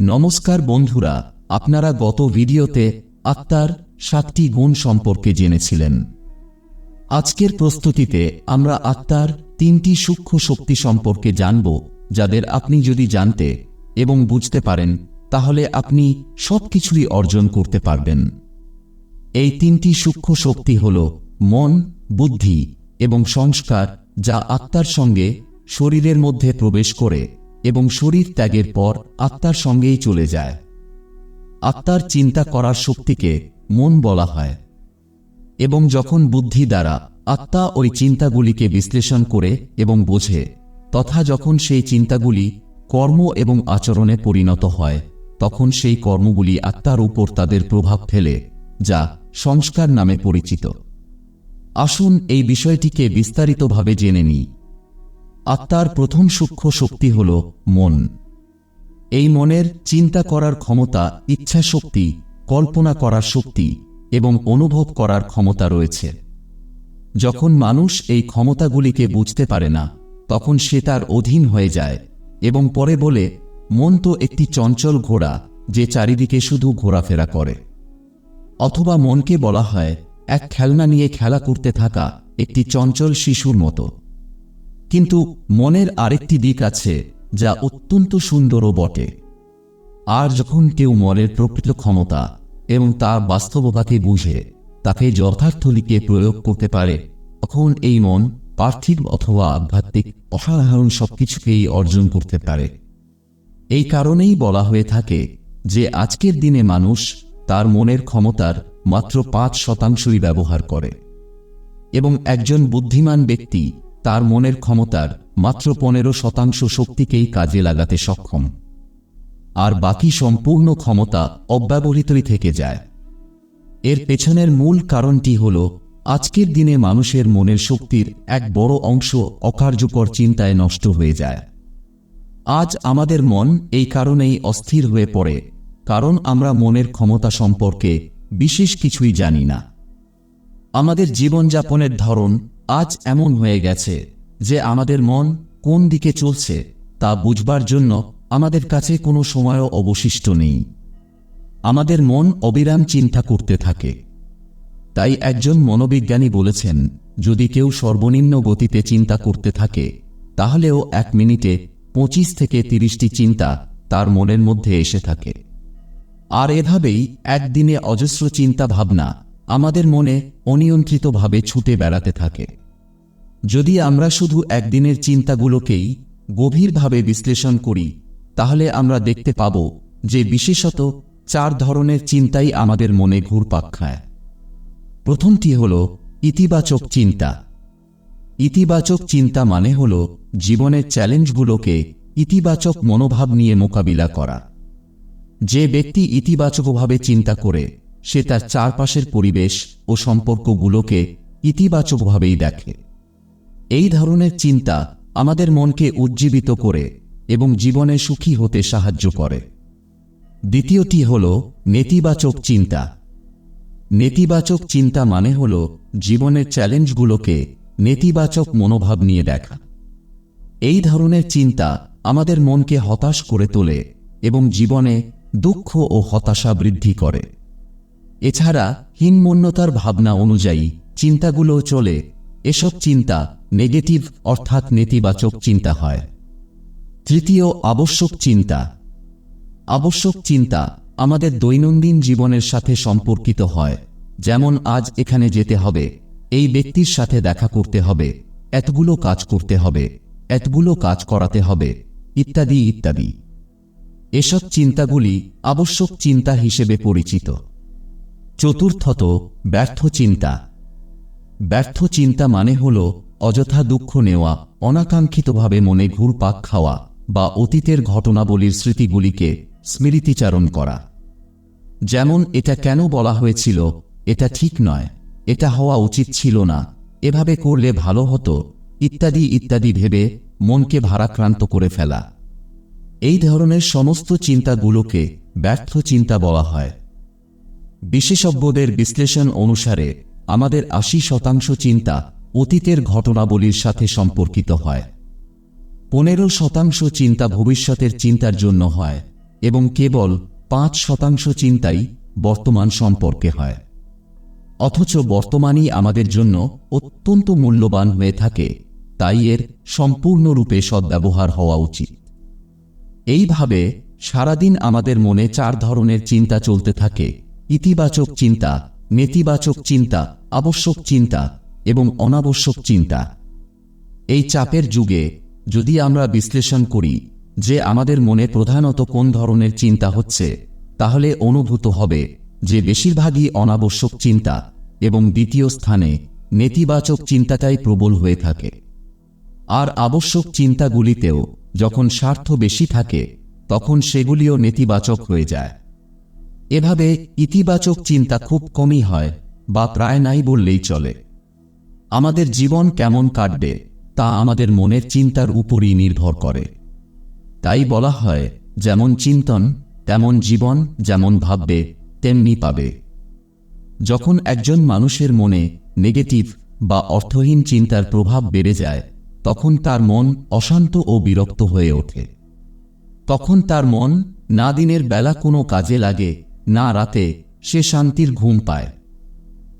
নমস্কার বন্ধুরা, আপনারা গত ভিডিওতে আত্মার সাতটি গুণ সম্পর্কে জেনেছিলেন। আজকের প্রস্তুতিতে আমরা আত্মার তিনটি সূক্ষ্ম শক্তি সম্পর্কে জানব, যাদের আপনি যদি জানতে এবং বুঝতে পারেন, তাহলে আপনি সবকিছুই অর্জন করতে পারবেন। এই তিনটি সূক্ষ্ম শক্তি হল মন, বুদ্ধি এবং সংস্কার, যা আত্মার সঙ্গে শরীরের মধ্যে প্রবেশ করে। এবং শরীর ত্যাগের পর আত্মার সঙ্গেই চলে যায়। আত্মার চিন্তা করার শক্তিকে মন বলা হয়। এবং যখন বুদ্ধি দ্বারা আত্মা ওই চিন্তাগুলিকে বিশ্লেষণ করে এবং বোঝে, তথা যখন সেই চিন্তাগুলি কর্ম এবং আচরণে পরিণত হয়, তখন সেই কর্মগুলি আত্মার উপর তাদের প্রভাব ফেলে, যা সংস্কার নামে পরিচিত। আসুন এই বিষয়টিকে বিস্তারিতভাবে জেনে নিই। আত্মার প্রথম সূক্ষ্ম শক্তি হল মন। এই মনের চিন্তা করার ক্ষমতা ইচ্ছা শক্তি কল্পনা করার শক্তি এবং অনুভব করার ক্ষমতা রয়েছে। যখন মানুষ এই ক্ষমতাগুলিকে বুঝতে পারে না, তখন সে তার অধীন হয়ে যায় এবং পরে বলে, মন তো একটি চঞ্চল ঘোড়া যে চারিদিকে শুধু ঘোরাফেরা করে। অথবা মনকে বলা হয়, এক খেলনা নিয়ে খেলা করতে থাকা একটি চঞ্চল শিশুর মতো। কিন্তু মনের আরেকটি দিক আছে যা অত্যন্ত সুন্দরও বটে। আর যখন কেউ মনের প্রকৃত ক্ষমতা এবং তার বাস্তবতাকে বুঝে, তাকে যথার্থ লিখে প্রয়োগ করতে পারে, তখন এই মন পার্থিব অথবা আধ্যাত্মিক, অসাধারণ সবকিছুকেই অর্জন করতে পারে। এই কারণেই বলা হয়ে থাকে যে আজকের দিনে মানুষ তার মনের ক্ষমতার মাত্র পাঁচ শতাংশই ব্যবহার করে। এবং একজন বুদ্ধিমান ব্যক্তি তার মনের ক্ষমতার মাত্র পনেরো শতাংশ শক্তিকেই কাজে লাগাতে সক্ষম। আর বাকি সম্পূর্ণ ক্ষমতা অব্যবহৃতই থেকে যায়। এর পেছনের মূল কারণটি হল, আজকের দিনে মানুষের মনের শক্তির এক বড় অংশ অকার্যকর চিন্তায় নষ্ট হয়ে যায়। আজ আমাদের মন এই কারণেই অস্থির হয়ে পড়ে, কারণ আমরা মনের ক্ষমতা সম্পর্কে বিশেষ কিছুই জানি না। আমাদের জীবনযাপনের ধরন আজ এমন হয়ে গেছে যে আমাদের মন কোন দিকে চলছে তা বুঝবার জন্য আমাদের কাছে কোনো সময়ও অবশিষ্ট নেই। আমাদের মন অবিরাম চিন্তা করতে থাকে। তাই একজন মনোবিজ্ঞানী বলেছেন, যদি কেউ সর্বনিম্ন গতিতে চিন্তা করতে থাকে, তাহলেও এক মিনিটে পঁচিশ থেকে তিরিশটি চিন্তা তার মনের মধ্যে এসে থাকে। আর এভাবেই একদিনে অজস্র চিন্তা ভাবনা আমাদের মনে অনিয়ন্ত্রিতভাবে ছুটে বেড়াতে থাকে। যদি আমরা শুধু একদিনের চিন্তাগুলোকেই গভীরভাবে বিশ্লেষণ করি, তাহলে আমরা দেখতে পাব যে বিশেষত চার ধরনের চিন্তাই আমাদের মনে ঘুরপাক খায়। প্রথমটি হল ইতিবাচক চিন্তা। ইতিবাচক চিন্তা মানে হল জীবনের চ্যালেঞ্জগুলোকে ইতিবাচক মনোভাব নিয়ে মোকাবিলা করা। যে ব্যক্তি ইতিবাচকভাবে চিন্তা করে সে তার চারপাশের পরিবেশ ও সম্পর্কগুলোকে ইতিবাচকভাবেই দেখে। এই ধরনের চিন্তা আমাদের মনকে উজ্জীবিত করে এবং জীবনে সুখী হতে সাহায্য করে। দ্বিতীয়টি হল নেতিবাচক চিন্তা। নেতিবাচক চিন্তা মানে হল জীবনের চ্যালেঞ্জগুলোকে নেতিবাচক মনোভাব নিয়ে দেখা। এই ধরনের চিন্তা আমাদের মনকে হতাশ করে তোলে এবং জীবনে দুঃখ ও হতাশা বৃদ্ধি করে। এছাড়া হীনমন্যতার ভাবনা অনুযায়ী চিন্তাগুলো চলে। এসব চিন্তা নেগেটিভ অর্থাৎ নেতিবাচক চিন্তা হয়। তৃতীয়, আবশ্যক চিন্তা। আবশ্যক চিন্তা আমাদের দৈনন্দিন জীবনের সাথে সম্পর্কিত হয়। যেমন আজ এখানে যেতে হবে, এই ব্যক্তির সাথে দেখা করতে হবে, এতগুলো কাজ করতে হবে, এতগুলো কাজ করাতে হবে, ইত্যাদি ইত্যাদি। এসব চিন্তাগুলি আবশ্যক চিন্তা হিসেবে পরিচিত। চতুর্থত ব্যর্থ চিন্তা। ব্যর্থ চিন্তা মানে হল অযথা দুঃখ নেওয়া, অনাকাঙ্ক্ষিতভাবে মনে ঘুরপাক খাওয়া বা অতীতের ঘটনাবলীর স্মৃতিগুলিকে স্মৃতিচারণ করা। যেমন এটা কেন বলা হয়েছিল, এটা ঠিক নয়, এটা হওয়া উচিত ছিল না, এভাবে করলে ভালো হতো, ইত্যাদি ইত্যাদি ভেবে মনকে ভারাক্রান্ত করে ফেলা। এই ধরনের সমস্ত চিন্তাগুলোকে ব্যর্থ চিন্তা বলা হয়। বিশেষজ্ঞদের বিশ্লেষণ অনুসারে, আমাদের আশি শতাংশ চিন্তা অতীতের ঘটনাবলীর সাথে সম্পর্কিত হয়। পনেরো শতাংশ চিন্তা ভবিষ্যতের চিন্তার জন্য হয় এবং কেবল পাঁচ শতাংশ চিন্তাই বর্তমান সম্পর্কে হয়। অথচ বর্তমানই আমাদের জন্য অত্যন্ত মূল্যবান হয়ে থাকে, তাই এর সম্পূর্ণরূপে সদ্ব্যবহার হওয়া উচিত। এইভাবে সারাদিন আমাদের মনে চার ধরনের চিন্তা চলতে থাকে ইতিবাচক চিন্তা, নেতিবাচক চিন্তা, আবশ্যক চিন্তা এবং অনাবশ্যক চিন্তা। এই চাপের যুগে, যদি আমরা বিশ্লেষণ করি যে আমাদের মনে প্রধানত কোন ধরনের চিন্তা হচ্ছে, তাহলে অনুভূত হবে যে বেশিরভাগই অনাবশ্যক চিন্তা এবং দ্বিতীয় স্থানে নেতিবাচক চিন্তাটাই প্রবল হয়ে থাকে। আর আবশ্যক চিন্তাগুলিতেও যখন স্বার্থ বেশি থাকে, তখন সেগুলিও নেতিবাচক হয়ে যায়। এভাবে ইতিবাচক চিন্তা খুব কমই হয়, বা প্রায় নাই বললেই চলে। আমাদের জীবন কেমন কাটবে, তা আমাদের মনের চিন্তার উপরই নির্ভর করে। তাই বলা হয়, যেমন চিন্তন, তেমন জীবন, যেমন ভাববে, তেমনি পাবে। যখন একজন মানুষের মনে নেগেটিভ বা অর্থহীন চিন্তার প্রভাব বেড়ে যায়, তখন তার মন অশান্ত ও বিরক্ত হয়ে ওঠে। তখন তার মন, না দিনের বেলা কোনো কাজে লাগে না রাতে সে শান্তির ঘুম পায়।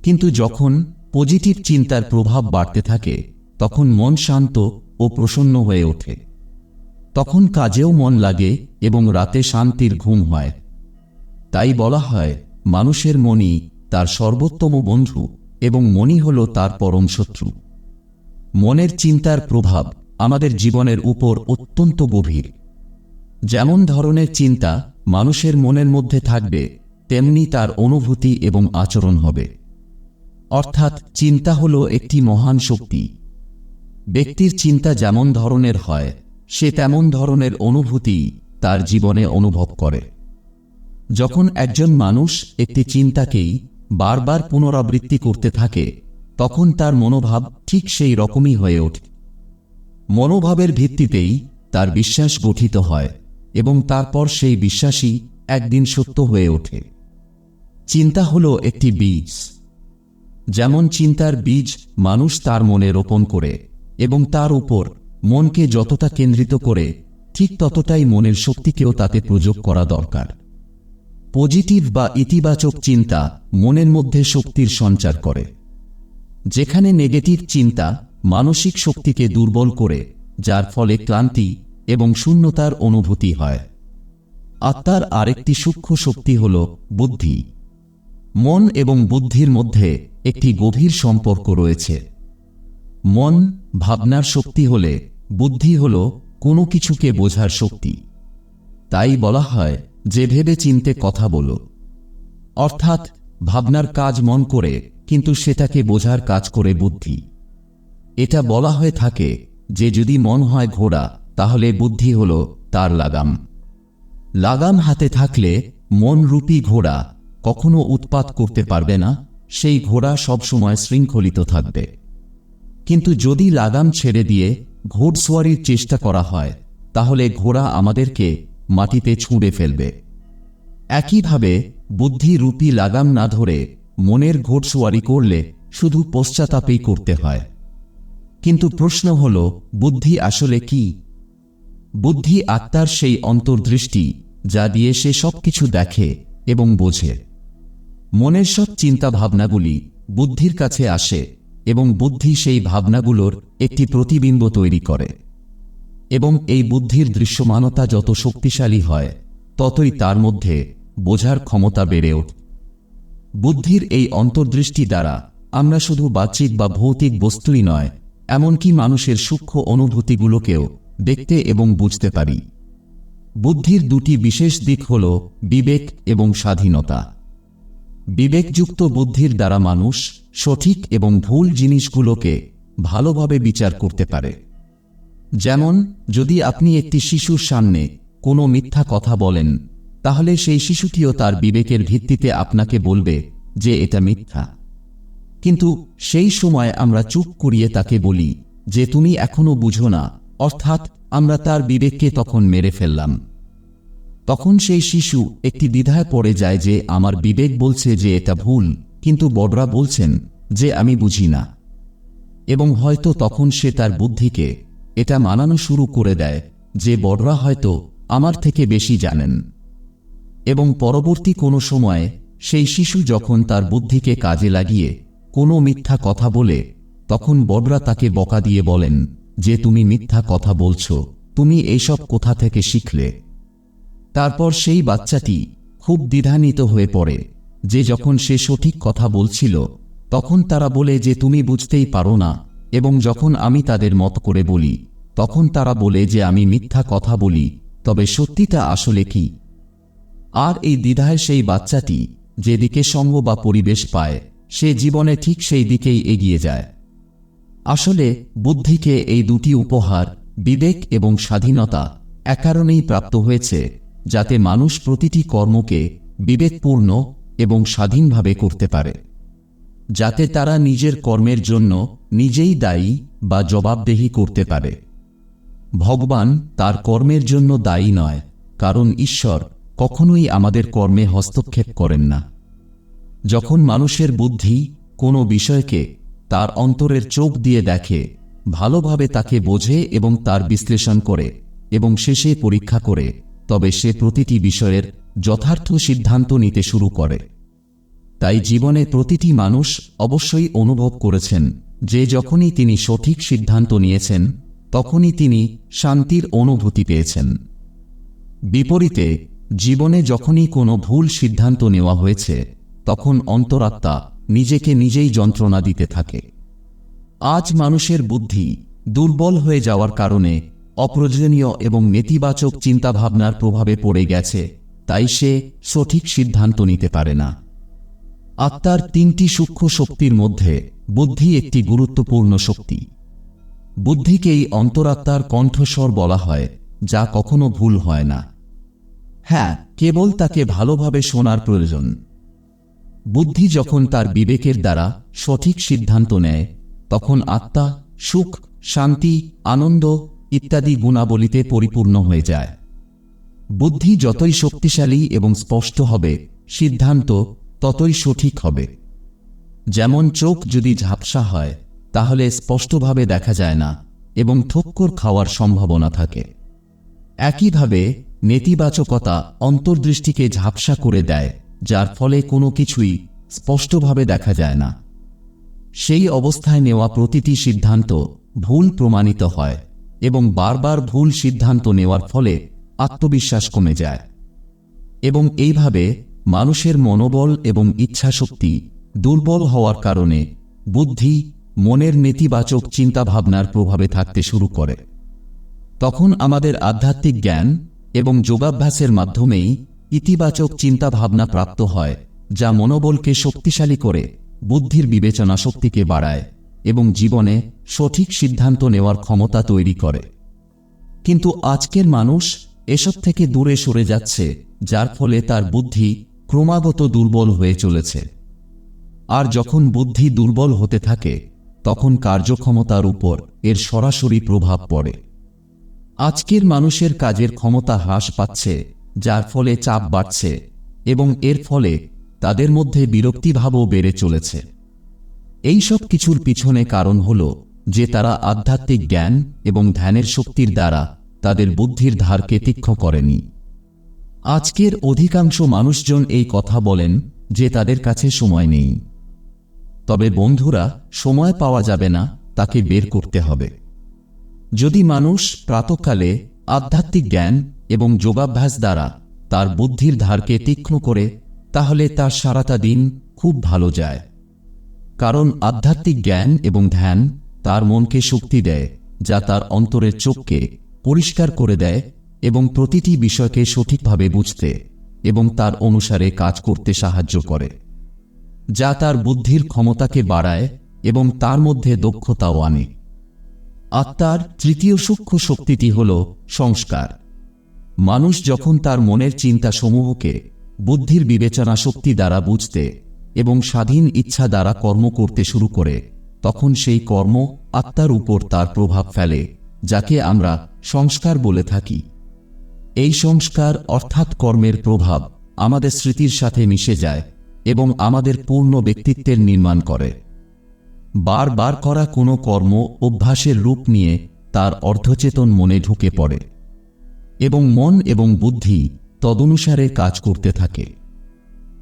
কিন্তু যখন পজিটিভ চিন্তার প্রভাব বাড়তে থাকে, তখন মন শান্ত ও প্রসন্ন হয়ে ওঠে। তখন কাজেও মন লাগে এবং রাতে শান্তির ঘুম হয়। তাই বলা হয়, মানুষের মনই তার সর্বোত্তম বন্ধু এবং মনই হল তার পরম শত্রু। মনের চিন্তার প্রভাব আমাদের জীবনের উপর অত্যন্ত গভীর। যেমন ধরনের চিন্তা মানুষের মনের মধ্যে থাকবে, তেমনি তার অনুভূতি এবং আচরণ হবে। অর্থাৎ চিন্তা হল একটি মহান শক্তি। ব্যক্তির চিন্তা যেমন ধরনের হয়, সে তেমন ধরনের অনুভূতি তার জীবনে অনুভব করে। যখন একজন মানুষ একটি চিন্তাকেই বারবার পুনরাবৃত্তি করতে থাকে, তখন তার মনোভাব ঠিক সেই রকমই হয়ে ওঠে। মনোভাবের ভিত্তিতেই তার বিশ্বাস গঠিত হয়। এবং তারপর সেই বিশ্বাসই একদিন সত্য হয়ে ওঠে। চিন্তা হল একটি বীজ। যেমন চিন্তার বীজ মানুষ তার মনে রোপণ করে এবং তার উপর মনকে যতটা কেন্দ্রিত করে, ঠিক ততটাই মনের শক্তিকেও তাতে প্রয়োগ করা দরকার। পজিটিভ বা ইতিবাচক চিন্তা মনের মধ্যে শক্তির সঞ্চার করে। যেখানে নেগেটিভ চিন্তা মানসিক শক্তিকে দুর্বল করে, যার ফলে ক্লান্তি এবং শূন্যতার অনুভূতি হয়। আত্মার আরেকটি সূক্ষ্ম শক্তি হল বুদ্ধি। মন এবং বুদ্ধির মধ্যে একটি গভীর সম্পর্ক রয়েছে। মন ভাবনার শক্তি হলে বুদ্ধি হল কোনো কিছুকে বোঝার শক্তি। তাই বলা হয় যে ভেবে চিনতে কথা বলো। অর্থাৎ ভাবনার কাজ মন করে, কিন্তু সেটাকে বোঝার কাজ করে বুদ্ধি। এটা বলা হয়ে থাকে যে যদি মন হয় ঘোড়া তাহলে বুদ্ধি হল তার লাগাম। লাগাম হাতে থাকলে মন রূপী ঘোড়া কখনো উৎপাত করতে পারবে না, সেই ঘোড়া সবসময় শৃঙ্খলিত থাকবে। কিন্তু যদি লাগাম ছেড়ে দিয়ে ঘোড়সওয়ারির চেষ্টা করা হয়, তাহলে ঘোড়া আমাদেরকে মাটিতে ছুঁড়ে ফেলবে। একইভাবে বুদ্ধি রূপী লাগাম না ধরে মনের ঘোড়সওয়ারি করলে শুধু পশ্চাতাপেই করতে হয়। কিন্তু প্রশ্ন হল, বুদ্ধি আসলে কি? বুদ্ধি আত্মার সেই অন্তর্দৃষ্টি যা দিয়ে সে সবকিছু দেখে এবং বোঝে। মনের সব চিন্তা ভাবনাগুলি বুদ্ধির কাছে আসে এবং বুদ্ধি সেই ভাবনাগুলোর একটি প্রতিবিম্ব তৈরি করে। এবং এই বুদ্ধির দৃশ্যমানতা যত শক্তিশালী হয়, ততই তার মধ্যে বোঝার ক্ষমতা বেড়ে ওঠে। বুদ্ধির এই অন্তর্দৃষ্টি দ্বারা আমরা শুধু বাহ্যিক বা ভৌতিক বস্তুই নয়, এমনকি মানুষের সূক্ষ্ম অনুভূতিগুলোকেও দেখতে এবং বুঝতে পারি। বুদ্ধির দুটি বিশেষ দিক হল বিবেক এবং স্বাধীনতা। বিবেকযুক্ত বুদ্ধির দ্বারা মানুষ সঠিক এবং ভুল জিনিসগুলোকে ভালোভাবে বিচার করতে পারে। যেমন, যদি আপনি একটি শিশুর সামনে কোনো মিথ্যা কথা বলেন, তাহলে সেই শিশুটিও তার বিবেকের ভিত্তিতে আপনাকে বলবে যে এটা মিথ্যা। কিন্তু সেই সময় আমরা চুপ করিয়ে তাকে বলি যে, তুমি এখনও বুঝো না অর্থাৎ আমরা তার বিবেককে তখন মেরে ফেললাম। তখন সেই শিশু একটি দ্বিধায় পড়ে যায় যে আমার বিবেক বলছে যে এটা ভুল, কিন্তু বড়রা বলছেন যে আমি বুঝি না। এবং হয়তো তখন সে তার বুদ্ধিকে এটা মানানো শুরু করে দেয় যে বড়রা হয়তো আমার থেকে বেশি জানেন। এবং পরবর্তী কোনো সময়ে সেই শিশু যখন তার বুদ্ধিকে কাজে লাগিয়ে কোনো মিথ্যা কথা বলে, তখন বড়রা তাকে বকা দিয়ে বলেন যে তুমি মিথ্যা কথা বলছ, তুমি এইসব কোথা থেকে শিখলে? তারপর সেই বাচ্চাটি খুব দ্বিধান্বিত হয়ে পড়ে, যে যখন সে সঠিক কথা বলছিল, তখন তারা বলে যে তুমি বুঝতেই পারো না, এবং যখন আমি তাদের মত করে বলি, তখন তারা বলে যে আমি মিথ্যা কথা বলি, তবে সত্যিটা আসলে কি? আর এই দ্বিধায় সেই বাচ্চাটি যেদিকে সঙ্গ বা পরিবেশ পায়, সে জীবনে ঠিক সেই দিকেই এগিয়ে যায়। আসলে, বুদ্ধিকে এই দুটি উপহার, বিবেক এবং স্বাধীনতা এক কারণেই প্রাপ্ত হয়েছে, যাতে মানুষ প্রতিটি কর্মকে বিবেকপূর্ণ এবং স্বাধীনভাবে করতে পারে। যাতে তারা নিজের কর্মের জন্য নিজেই দায়ী বা জবাবদেহি করতে পারে। ভগবান তার কর্মের জন্য দায়ী নয়, কারণ ঈশ্বর কখনোই আমাদের কর্মে হস্তক্ষেপ করেন না। যখন মানুষের বুদ্ধি কোনো বিষয়কে তার অন্তরের চোখ দিয়ে দেখে, ভালোভাবে তাকে বোঝে এবং তার বিশ্লেষণ করে, এবং শেষে পরীক্ষা করে, তবে সে প্রতিটি বিষয়ের যথার্থ সিদ্ধান্ত নিতে শুরু করে। তাই জীবনে প্রতিটি মানুষ অবশ্যই অনুভব করেছেন যে যখনই তিনি সঠিক সিদ্ধান্ত নিয়েছেন, তখনই তিনি শান্তির অনুভূতি পেয়েছেন। বিপরীতে, জীবনে যখনই কোনো ভুল সিদ্ধান্ত নেওয়া হয়েছে, তখন অন্তরাত্মা নিজেকে নিজেই যন্ত্রণা দিতে থাকে। আজ মানুষের বুদ্ধি দুর্বল হয়ে যাওয়ার কারণে অপ্রয়োজনীয় এবং নেতিবাচক চিন্তাভাবনার প্রভাবে পড়ে গেছে, তাই সে সঠিক সিদ্ধান্ত নিতে পারে না। আত্মার তিনটি সূক্ষ্ম শক্তির মধ্যে বুদ্ধি একটি গুরুত্বপূর্ণ শক্তি। বুদ্ধিকেই অন্তরাত্মার কণ্ঠস্বর বলা হয়, যা কখনো ভুল হয় না। হ্যাঁ কেবল তাকে ভালোভাবে শোনার প্রয়োজন। বুদ্ধি যখন তার বিবেকের দ্বারা সঠিক সিদ্ধান্ত নেয়, তখন আত্মা সুখ, শান্তি, আনন্দ ইত্যাদি গুণাবলীতে পরিপূর্ণ হয়ে যায়। বুদ্ধি যতই শক্তিশালী এবং স্পষ্ট হবে, সিদ্ধান্ত ততই সঠিক হবে। যেমন চোখ যদি ঝাপসা হয়, তাহলে স্পষ্টভাবে দেখা যায় না এবং ঠক্কর খাওয়ার সম্ভাবনা থাকে। একইভাবে নেতিবাচকতা অন্তর্দৃষ্টিকে ঝাপসা করে দেয়। যার ফলে কোনো কিছুই স্পষ্টভাবে দেখা যায় না। সেই অবস্থায় নেওয়া প্রতিটি সিদ্ধান্ত ভুল প্রমাণিত হয় এবং বারবার ভুল সিদ্ধান্ত নেওয়ার ফলে আত্মবিশ্বাস কমে যায়। এবং এইভাবে মানুষের মনোবল এবং ইচ্ছাশক্তি দুর্বল হওয়ার কারণে বুদ্ধি, মনের নেতিবাচক চিন্তাভাবনার প্রভাবে থাকতে শুরু করে। তখন আমাদের আধ্যাত্মিক জ্ঞান এবং যোগাভ্যাসের মাধ্যমেই ইতিবাচক চিন্তাভাবনা প্রাপ্ত হয়, যা মনোবলকে শক্তিশালী করে, বুদ্ধির বিবেচনা শক্তিকে বাড়ায়, এবং জীবনে সঠিক সিদ্ধান্ত নেওয়ার ক্ষমতা তৈরি করে। কিন্তু আজকের মানুষ এসব থেকে দূরে সরে যাচ্ছে, যার ফলে তার বুদ্ধি ক্রমাগত দুর্বল হয়ে চলেছে। আর যখন বুদ্ধি দুর্বল হতে থাকে, তখন কার্যক্ষমতার উপর এর সরাসরি প্রভাব পড়ে। আজকের মানুষের কাজের ক্ষমতা হ্রাস পাচ্ছে যার ফলে চাপ বাড়ছে এবং এর ফলে তাদের মধ্যে বিরক্তিভাবও বেড়ে চলেছে। এই সব কিছুর পিছনে কারণ হল যে তারা আধ্যাত্মিক জ্ঞান এবং ধ্যানের শক্তির দ্বারা তাদের বুদ্ধির ধারকে তীক্ষ্ণ করেনি। আজকের অধিকাংশ মানুষজন এই কথা বলেন যে তাদের কাছে সময় নেই। তবে বন্ধুরা, সময় পাওয়া যাবে না, তাকে বের করতে হবে। যদি মানুষ প্রাতকালে আধ্যাত্মিক জ্ঞান এবং যোগাভ্যাস দ্বারা তার বুদ্ধির ধারকে তীক্ষ্ণ করে, তাহলে তার সারাটা দিন খুব ভালো যায়। কারণ আধ্যাত্মিক জ্ঞান এবং ধ্যান তার মনকে শক্তি দেয়, যা তার অন্তরের চোখকে পরিষ্কার করে দেয় এবং প্রতিটি বিষয়কে সঠিকভাবে বুঝতে এবং তার অনুসারে কাজ করতে সাহায্য করে, যা তার বুদ্ধির ক্ষমতাকে বাড়ায় এবং তার মধ্যে দক্ষতাও আনে। আত্মার তৃতীয় সূক্ষ্ম শক্তিটি হল সংস্কার। মানুষ যখন তার মনের চিন্তা সমূহকে বুদ্ধির বিবেচনা শক্তি দ্বারা বুঝতে এবং স্বাধীন ইচ্ছা দ্বারা কর্ম করতে শুরু করে, তখন সেই কর্ম আত্মার উপর তার প্রভাব ফেলে, যাকে আমরা সংস্কার বলে থাকি। এই সংস্কার অর্থাৎ কর্মের প্রভাব আমাদের স্মৃতির সাথে মিশে যায় এবং আমাদের পূর্ণ ব্যক্তিত্বের নির্মাণ করে। বারবার করা কোনো কর্ম অভ্যাসের রূপ নিয়ে তার অর্ধচেতন মনে ঢুকে পড়ে। এবং মন এবং বুদ্ধি তদনুসারে কাজ করতে থাকে।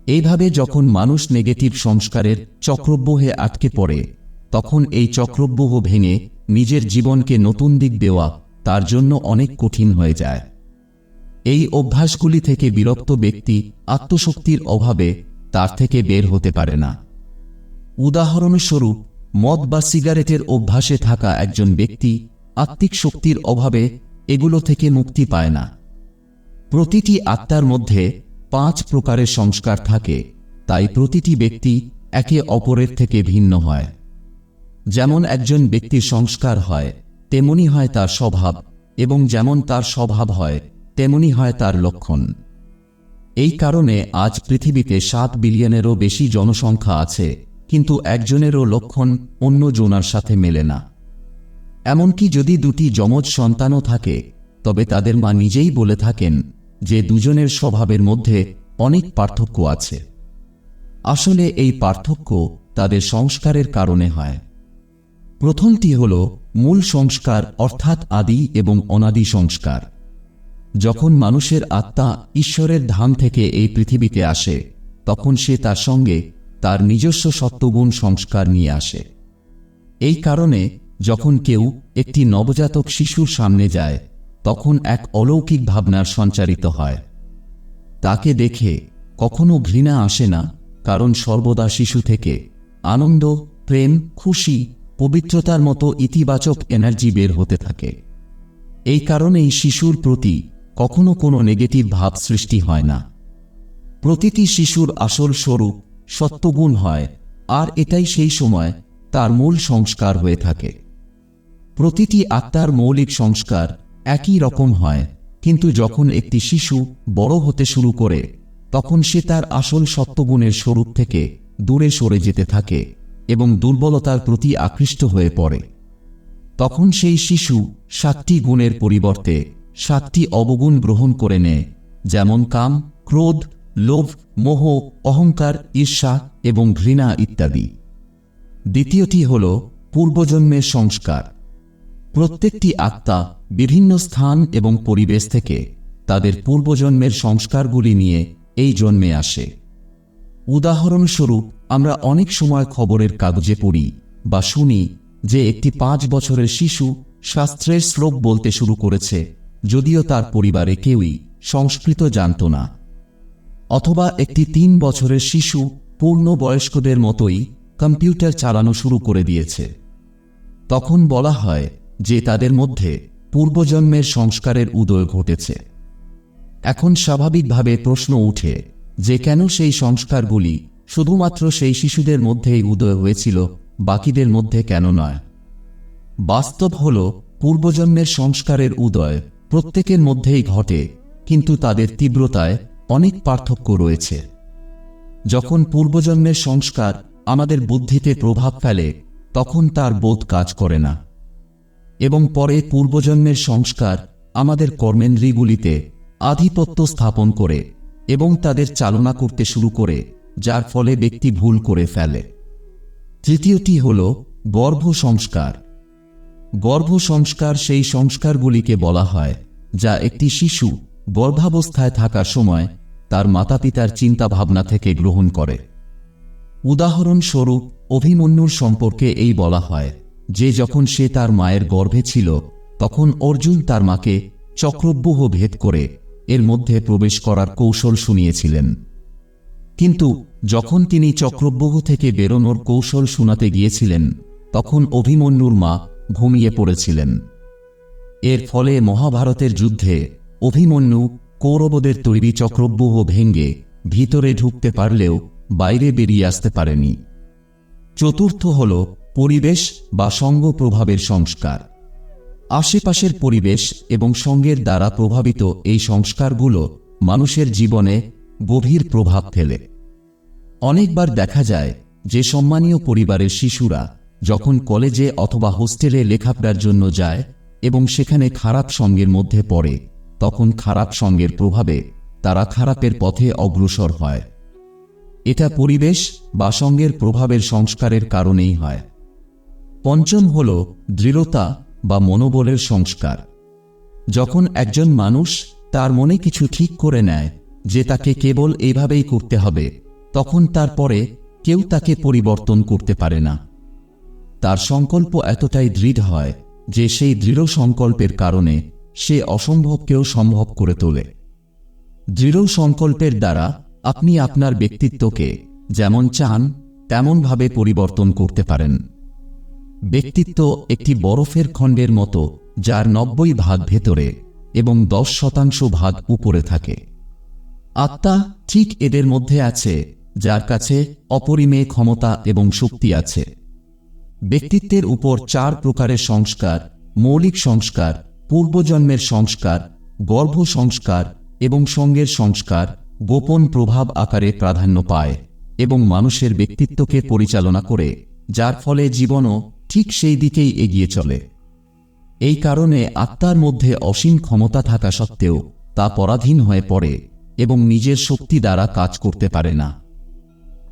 এইভাবে যখন মানুষ নেগেটিভ সংস্কারের চক্রব্যহে আটকে পড়ে, তখন এই চক্রব্যহ ভেঙে নিজের জীবনকে নতুন দিক দেওয়া তার জন্য অনেক কঠিন হয়ে যায়। এই অভ্যাসগুলি থেকে বিরক্ত ব্যক্তি আত্মশক্তির অভাবে তার থেকে বের হতে পারে না। উদাহরণস্বরূপ, মদ বা সিগারেটের অভ্যাসে থাকা একজন ব্যক্তি আত্মিক শক্তির অভাবে এগুলো থেকে মুক্তি পায় না। প্রতিটি আত্মার মধ্যে পাঁচ প্রকারের সংস্কার থাকে, তাই প্রতিটি ব্যক্তি একে অপরের থেকে ভিন্ন হয়। যেমন একজন ব্যক্তির সংস্কার হয়, তেমনি হয় তার স্বভাব, এবং যেমন তার স্বভাব হয়, তেমনি হয় তার লক্ষণ। এই কারণে আজ পৃথিবীতে সাত বিলিয়নেরও বেশি জনসংখ্যা আছে, কিন্তু একজনেরও লক্ষণ অন্য জনার সাথে মেলে না। এমনকি যদি দুটি যমজ সন্তানও থাকে, তবে তাদের মা নিজেই বলে থাকেন যে দুজনের স্বভাবের মধ্যে অনেক পার্থক্য আছে। আসলে এই পার্থক্য তাদের সংস্কারের কারণে হয়। প্রথমটি হল মূল সংস্কার অর্থাৎ আদি এবং অনাদি সংস্কার। যখন মানুষের আত্মা ঈশ্বরের ধাম থেকে এই পৃথিবীতে আসে, তখন সে তার সঙ্গে তার নিজস্ব সত্ত্বগুণ সংস্কার নিয়ে আসে। এই কারণে যখন কেউ একটি নবজাতক শিশুর সামনে যায়, তখন এক অলৌকিক ভাবনার সঞ্চারিত হয়। তাকে দেখে কখনো ঘৃণা আসে না, কারণ সর্বদা শিশু থেকে আনন্দ, প্রেম, খুশি, পবিত্রতার মতো ইতিবাচক এনার্জি বের হতে থাকে। এই কারণেই শিশুর প্রতি কখনো কোনো নেগেটিভ ভাব সৃষ্টি হয় না। প্রতিটি শিশুর আসল স্বরূপ সত্যগুণ হয়, আর এটাই সেই সময় তার মূল সংস্কার হয়ে থাকে। প্রতিটি আত্মার মৌলিক সংস্কার একই রকম হয়, কিন্তু যখন একটি শিশু বড় হতে শুরু করে, তখন সে তার আসল সত্যগুণের স্বরূপ থেকে দূরে সরে যেতে থাকে এবং দুর্বলতার প্রতি আকৃষ্ট হয়ে পড়ে। তখন সেই শিশু সাতটি গুণের পরিবর্তে সাতটি অবগুণ গ্রহণ করে নেয়, যেমন কাম, ক্রোধ, লোভ, মোহ, অহংকার, ঈর্ষা এবং ঘৃণা ইত্যাদি। দ্বিতীয়টি হল পূর্বজন্মের সংস্কার। প্রত্যেকটি আত্মা বিভিন্ন স্থান এবং পরিবেশ থেকে তাদের পূর্বজন্মের সংস্কারগুলি নিয়ে এই জন্মে আসে। উদাহরণস্বরূপ, আমরা অনেক সময় খবরের কাগজে পড়ি বা শুনি যে একটি পাঁচ বছরের শিশু শাস্ত্রের শ্লোক বলতে শুরু করেছে, যদিও তার পরিবারে কেউই সংস্কৃত জানত না। অথবা একটি তিন বছরের শিশু পূর্ণ বয়স্কদের মতোই কম্পিউটার চালানো শুরু করে দিয়েছে। তখন বলা হয় যে তাদের মধ্যে পূর্বজন্মের সংস্কারের উদয় ঘটেছে। এখন স্বাভাবিকভাবে প্রশ্ন উঠে যে কেন সেই সংস্কারগুলি শুধুমাত্র সেই শিশুদের মধ্যেই উদয় হয়েছিল, বাকিদের মধ্যে কেন নয়? বাস্তব হল, পূর্বজন্মের সংস্কারের উদয় প্রত্যেকের মধ্যেই ঘটে, কিন্তু তাদের তীব্রতায় অনেক পার্থক্য রয়েছে। যখন পূর্বজন্মের সংস্কার আমাদের বুদ্ধিতে প্রভাব ফেলে, তখন তার বোধ কাজ করে না। এবং পরে পূর্বজন্মের সংস্কার আমাদের কর্মেন্দ্রীগুলিতে আধিপত্য স্থাপন করে এবং তাদের চালনা করতে শুরু করে, যার ফলে ব্যক্তি ভুল করে ফেলে। তৃতীয়টি হল গর্ভ সংস্কার। গর্ভ সংস্কার সেই সংস্কারগুলিকে বলা হয়, যা একটি শিশু গর্ভাবস্থায় থাকার সময় তার মাতাপিতার চিন্তাভাবনা থেকে গ্রহণ করে। উদাহরণস্বরূপ অভিমন্যুর সম্পর্কে এই বলা হয়। যে যখন সে তার মায়ের গর্ভে ছিল, তখন অর্জুন তার মাকে চক্রব্যূহ ভেদ করে এর মধ্যে প্রবেশ করার কৌশল শুনিয়েছিলেন। কিন্তু যখন তিনি চক্রব্যূহ থেকে বেরোনোর কৌশল শোনাতে গিয়েছিলেন, তখন অভিমন্যুর মা ঘুমিয়ে পড়েছিলেন। এর ফলে মহাভারতের যুদ্ধে অভিমন্যু কৌরবদের তৈরি চক্রব্যূহ ভেঙ্গে ভিতরে ঢুকতে পারলেও বাইরে বেরিয়ে আসতে পারেনি। চতুর্থ হল পরিবেশ বা সঙ্গ প্রভাবের সংস্কার। আশেপাশের পরিবেশ এবং সঙ্গের দ্বারা প্রভাবিত এই সংস্কারগুলো মানুষের জীবনে গভীর প্রভাব ফেলে। অনেকবার দেখা যায় যে সম্মানীয় পরিবারের শিশুরা যখন কলেজে অথবা হোস্টেলে লেখাপড়ার জন্য যায় এবং সেখানে খারাপ সঙ্গের মধ্যে পড়ে, তখন খারাপ সঙ্গের প্রভাবে তারা খারাপের পথে অগ্রসর হয়। এটা পরিবেশ বা সঙ্গের প্রভাবের সংস্কারের কারণেই হয়। পঞ্চম হল দৃঢ়তা বা মনোবলের সংস্কার। যখন একজন মানুষ তার মনে কিছু ঠিক করে নেয় যে তাকে কেবল এইভাবেই করতে হবে, তখন তারপরে কেউ তাকে পরিবর্তন করতে পারে না। তার সংকল্প এতটাই দৃঢ় হয় যে সেই দৃঢ় সংকল্পের কারণে সে অসম্ভবকেও সম্ভব করে তোলে। দৃঢ় সংকল্পের দ্বারা আপনি আপনার ব্যক্তিত্বকে যেমন চান, তেমনভাবে পরিবর্তন করতে পারেন। ব্যক্তিত্ব একটি বরফের খণ্ডের মতো, যার নব্বই ভাগ ভেতরে এবং দশ শতাংশ ভাগ উপরে থাকে। আত্মা ঠিক এদের মধ্যে আছে, যার কাছে অপরিমেয় ক্ষমতা এবং শক্তি আছে। ব্যক্তিত্বের উপর চার প্রকারের সংস্কার, মৌলিক সংস্কার, পূর্বজন্মের সংস্কার, গর্ভ সংস্কার এবং সঙ্গের সংস্কার গোপন প্রভাব আকারে প্রাধান্য পায় এবং মানুষের ব্যক্তিত্বকে পরিচালনা করে, যার ফলে জীবনও ঠিক সেই দিকেই এগিয়ে চলে। এই কারণে আত্মার মধ্যে অসীম ক্ষমতা থাকা সত্ত্বেও তা পরাধীন হয়ে পড়ে এবং নিজের শক্তি দ্বারা কাজ করতে পারে না।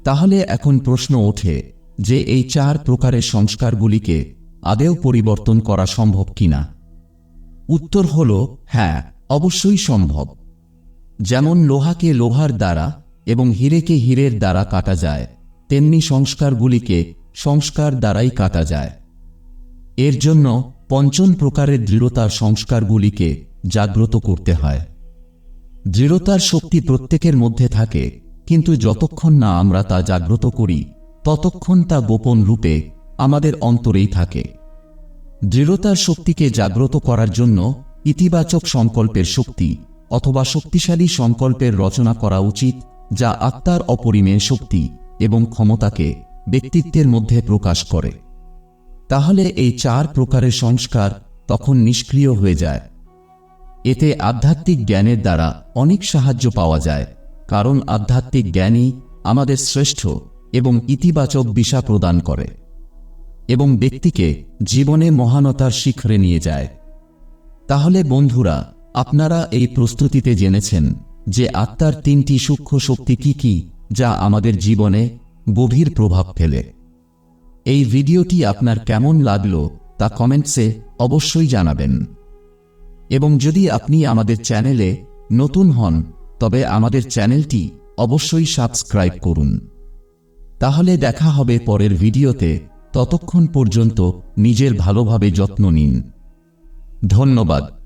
তাহলে এখন প্রশ্ন ওঠে যে এই চার প্রকারের সংস্কারগুলিকে আদেও পরিবর্তন করা সম্ভব কিনা? উত্তর হল হ্যাঁ অবশ্যই সম্ভব। যেমন লোহাকে লোহার দ্বারা এবং হীরেকে হীরের দ্বারা কাটা যায়, তেমনি সংস্কারগুলিকে সংস্কার দ্বারাই কাটা যায়। এর জন্য পঞ্চম প্রকারের দৃঢ়তার সংস্কারগুলিকে জাগ্রত করতে হয়। দৃঢ়তার শক্তি প্রত্যেকের মধ্যে থাকে, কিন্তু যতক্ষণ না আমরা তা জাগ্রত করি, ততক্ষণ তা গোপন রূপে আমাদের অন্তরেই থাকে। দৃঢ়তার শক্তিকে জাগ্রত করার জন্য ইতিবাচক সংকল্পের শক্তি অথবা শক্তিশালী সংকল্পের রচনা করা উচিত, যা আত্মার অপরিমেয় শক্তি এবং ক্ষমতাকে ব্যক্তিত্বের মধ্যে প্রকাশ করে। তাহলে এই চার প্রকারের সংস্কার তখন নিষ্ক্রিয় হয়ে যায়। এতে আধ্যাত্মিক জ্ঞানের দ্বারা অনেক সাহায্য পাওয়া যায়, কারণ আধ্যাত্মিক জ্ঞানই আমাদের শ্রেষ্ঠ এবং ইতিবাচক দিশা প্রদান করে এবং ব্যক্তিকে জীবনে মহানতার শিখরে নিয়ে যায়। তাহলে বন্ধুরা, আপনারা এই প্রস্তুতিতে জেনেছেন যে আত্মার তিনটি সূক্ষ্ম শক্তি কি কি যা আমাদের জীবনে গভীর প্রভাব ফেলে। এই ভিডিওটি আপনার কেমন লাগল তা কমেন্টসে অবশ্যই জানাবেন। এবং যদি আপনি আমাদের চ্যানেলে নতুন হন, তবে আমাদের চ্যানেলটি অবশ্যই সাবস্ক্রাইব করুন। তাহলে দেখা হবে পরের ভিডিওতে, ততক্ষণ পর্যন্ত নিজের ভালোভাবে যত্ন নিন। ধন্যবাদ।